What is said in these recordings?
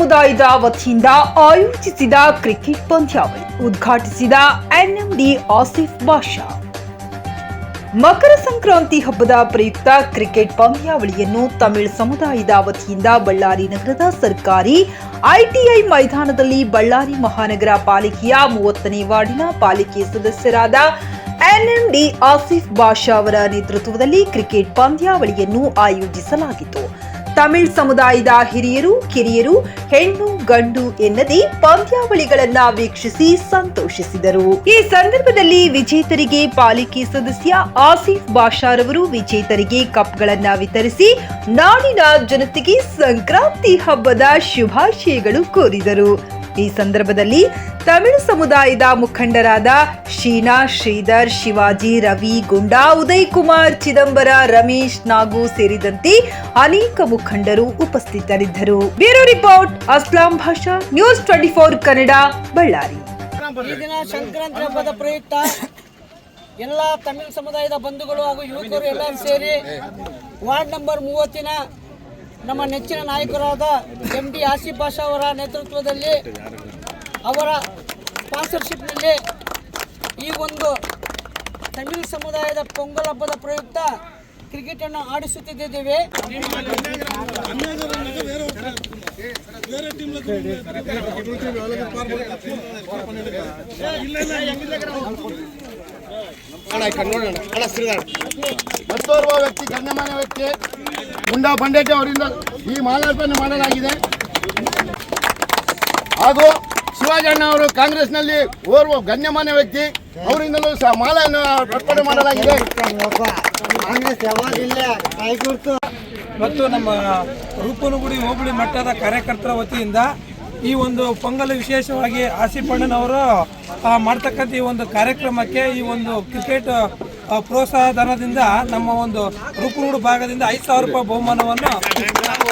ಸಮುದಾಯದ ವತಿಯಿಂದ ಆಯೋಜಿಸಿದ ಕ್ರಿಕೆಟ್ ಪಂದ್ಯಾವಳಿ ಉದ್ಘಾಟಿಸಿದ ಎನ್ಎಂಡಿ ಆಸಿಫ್ ಬಾಷಾ. ಮಕರ ಸಂಕ್ರಾಂತಿ ಹಬ್ಬದ ಪ್ರಯುಕ್ತ ಕ್ರಿಕೆಟ್ ಪಂದ್ಯಾವಳಿಯನ್ನು ತಮಿಳ್ ಸಮುದಾಯದ ವತಿಯಿಂದ ಬಳ್ಳಾರಿ ನಗರದ ಸರ್ಕಾರಿ ಐಟಿಐ ಮೈದಾನದಲ್ಲಿ ಬಳ್ಳಾರಿ ಮಹಾನಗರ ಪಾಲಿಕೆಯ ಮೂವತ್ತನೇ ವಾರ್ಡಿನ ಪಾಲಿಕೆ ಸದಸ್ಯರಾದ ಎನ್ಎಂಡಿ ಆಸಿಫ್ ಬಾಷಾ ಅವರ ನೇತೃತ್ವದಲ್ಲಿ ಕ್ರಿಕೆಟ್ ಪಂದ್ಯಾವಳಿಯನ್ನು ಆಯೋಜಿಸಲಾಗಿತ್ತು. ತಮಿಳ್ ಸಮುದಾಯದ ಹಿರಿಯರು, ಕಿರಿಯರು, ಹೆಣ್ಣು, ಗಂಡು ಎನ್ನದೆ ಪಂದ್ಯಾವಳಿಗಳನ್ನ ವೀಕ್ಷಿಸಿ ಸಂತೋಷಿಸಿದರು. ಈ ಸಂದರ್ಭದಲ್ಲಿ ವಿಜೇತರಿಗೆ ಪಾಲಿಕೆ ಸದಸ್ಯ ಆಸಿಫ್ ಬಾಷಾರವರು ವಿಜೇತರಿಗೆ ಕಪ್ಗಳನ್ನ ವಿತರಿಸಿ ನಾಡಿನ ಜನತೆಗೆ ಸಂಕ್ರಾಂತಿ ಹಬ್ಬದ ಶುಭಾಶಯಗಳು ಕೋರಿದರು. ಈ ಸಂದರ್ಭದಲ್ಲಿ ತಮಿಳು ಸಮುದಾಯದ ಮುಖಂಡರಾದ ಶೀನಾ, ಶ್ರೀಧರ್, ಶಿವಾಜಿ, ರವಿ, ಗುಂಡಾ ಉದಯ್ ಕುಮಾರ್ ಚಿದಂಬರ, ರಮೇಶ್, ನಾಗು ಸೇರಿದಂತೆ ಅನೇಕ ಮುಖಂಡರು ಉಪಸ್ಥಿತರಿದ್ದರು. Bureau report, Aslam Basha, news twenty four Kannada, Ballari. ಪ್ರಯುಕ್ತ ಎಲ್ಲ ತಮಿಳು ಸಮುದಾಯದ ಬಂಧುಗಳು ಹಾಗೂ ಯುವಕರು ಎಲ್ಲರೂ ಸೇರಿ ವಾರ್ಡ್ ನಂಬರ್ ಮೂವತ್ತಿನ ನಮ್ಮ ನೆಚ್ಚಿನ ನಾಯಕರಾದ ಎಂ ಡಿ ಆಸಿಫ್ ಬಾಷಾ ಅವರ ನೇತೃತ್ವದಲ್ಲಿ ಅವರ ಸ್ಪಾನ್ಸರ್ಶಿಪ್ನಲ್ಲಿ ಈ ಒಂದು ತಮಿಳು ಸಮುದಾಯದ ಪೊಂಗಲ್ ಹಬ್ಬದ ಪ್ರಯುಕ್ತ ಕ್ರಿಕೆಟನ್ನು ಆಡಿಸುತ್ತಿದ್ದೇವೆ. ಮತ್ತೋರ್ವ ವ್ಯಕ್ತಿ ಗಣ್ಯಮಾನ್ಯ ವ್ಯಕ್ತಿ ಗುಂಡಾ ಬಂಡೇಟಿ ಅವರಿಂದ ಈ ಮಾಲಾರ್ಪಣೆ ಮಾಡಲಾಗಿದೆ. ಹಾಗೂ ಶಿವಾಜಣ್ಣ ಅವರು ಕಾಂಗ್ರೆಸ್ನಲ್ಲಿ ಓರ್ವ ಗಣ್ಯಮಾನ್ಯ ವ್ಯಕ್ತಿ ಅವರಿಂದಲೂ ಸಹ ಮಾಲೆಯನ್ನು ಅರ್ಪಣೆ ಮಾಡಲಾಗಿದೆ. ಮತ್ತು ನಮ್ಮ ರೂಪನಗುಡಿ ಹೋಬಳಿ ಮಟ್ಟದ ಕಾರ್ಯಕರ್ತರ ವತಿಯಿಂದ ಈ ಒಂದು ಪೊಂಗಲ್ ವಿಶೇಷವಾಗಿ ಆಸಿಫಣ್ಣನವರು ಆ, ಮಾಡ್ತಕ್ಕಂಥ ಈ ಒಂದು ಕಾರ್ಯಕ್ರಮಕ್ಕೆ ಈ ಒಂದು ಕ್ರಿಕೆಟ್ ಪ್ರೋತ್ಸಾಹ ಧನದಿಂದ ನಮ್ಮ ಒಂದು ರೂಪನಗುಡಿ ಭಾಗದಿಂದ ಐದು ಸಾವಿರ ರೂಪಾಯಿ ಬಹುಮಾನವನ್ನು ನಾವು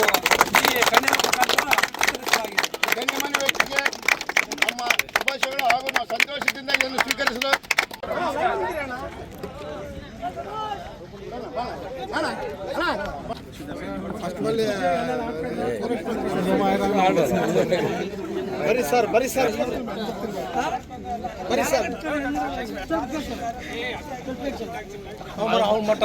ಈ ಕಣ್ಣಿನ ಮುಖಾಂತರ ವಿತರಿಸಲಾಗಿದೆ. ಗಣ್ಯಮಾನ್ಯ ವ್ಯಕ್ತಿಗೆ ನಮ್ಮ ಶುಭಾಶಯಗಳು ಹಾಗೂ ನಾವು ಸಂತೋಷದಿಂದ ಇದನ್ನು ಸ್ವೀಕರಿಸಲು ಅಣ್ಣ. ಬರಿ ಸರ್ ಬರಿ ಸರ್. ಬರಿ ಸರ್. ಮಟ್ಟ